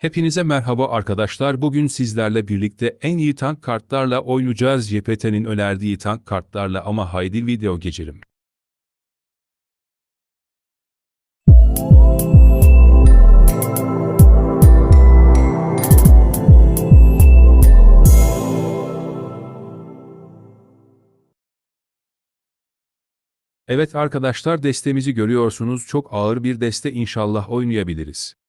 Hepinize merhaba arkadaşlar. Bugün sizlerle birlikte en iyi tank kartlarla oynayacağız. YPT'nin önerdiği tank kartlarla ama haydi video geçelim. Evet arkadaşlar destemizi görüyorsunuz. Çok ağır bir deste inşallah oynayabiliriz.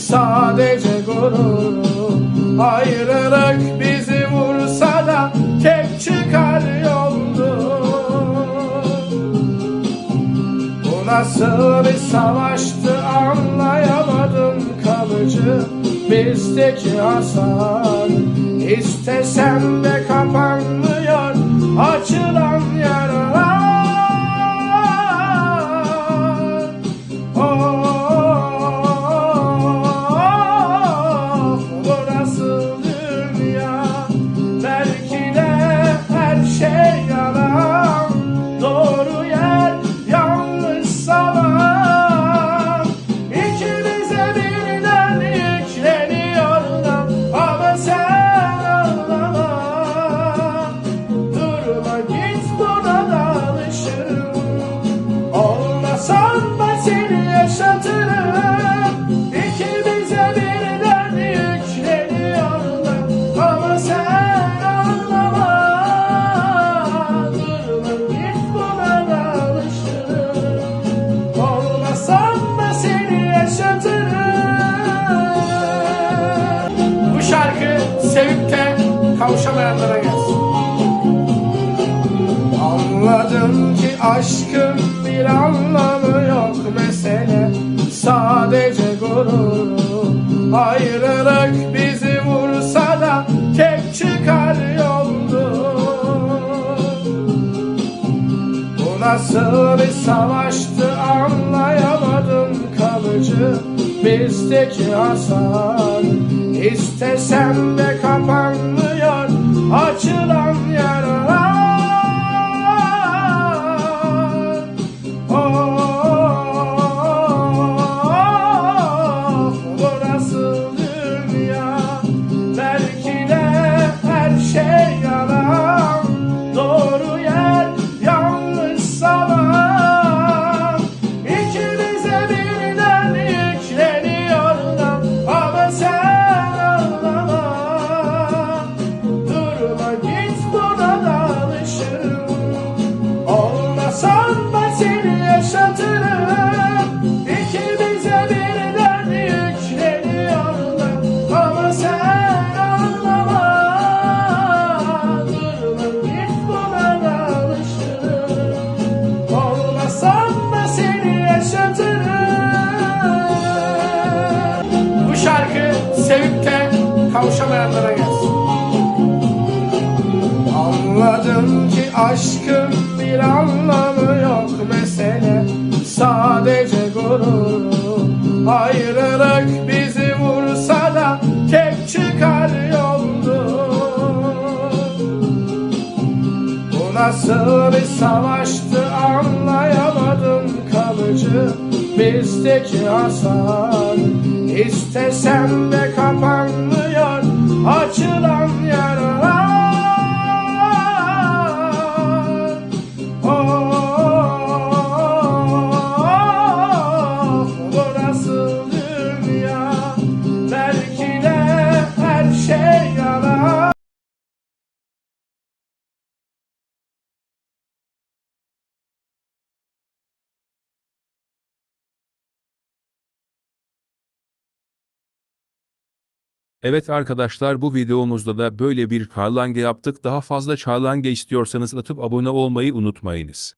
Sadece gurur. Ayrılık bizi vursa da Tek çıkar yoldu. Bu nasıl bir savaştı anlayamadım kalıcı. Bizdeki hasar İstesem de kapanmıyor Ben seni yaşatırım. İkimize birden yükleniyorlar Ama sen anlama. Durma git buna da alışırım. Olmasan ben seni yaşatırım. Bu şarkı sevip de kavuşamayanlara gelsin. Anladım ki aşkın bir anlamı yok mesele. Sadece gurur Ayrılık bizi vursa da tek çıkar yoldu. Bu nasıl bir savaştı anlayamadım kalıcı. Bizdeki hasar İstesem de kapanmıyor açılan yaralar Anladım ki aşkın bir anlamı yok mesele. Sadece gurur Ayrılık bizi vursa da tek çıkar yoldu. Bu nasıl bir savaştı anlayamadım kalıcı. Bizdeki hasar İstesem de Evet arkadaşlar bu videomuzda da böyle bir çarlange yaptık. Daha fazla çarlange istiyorsanız atıp abone olmayı unutmayınız.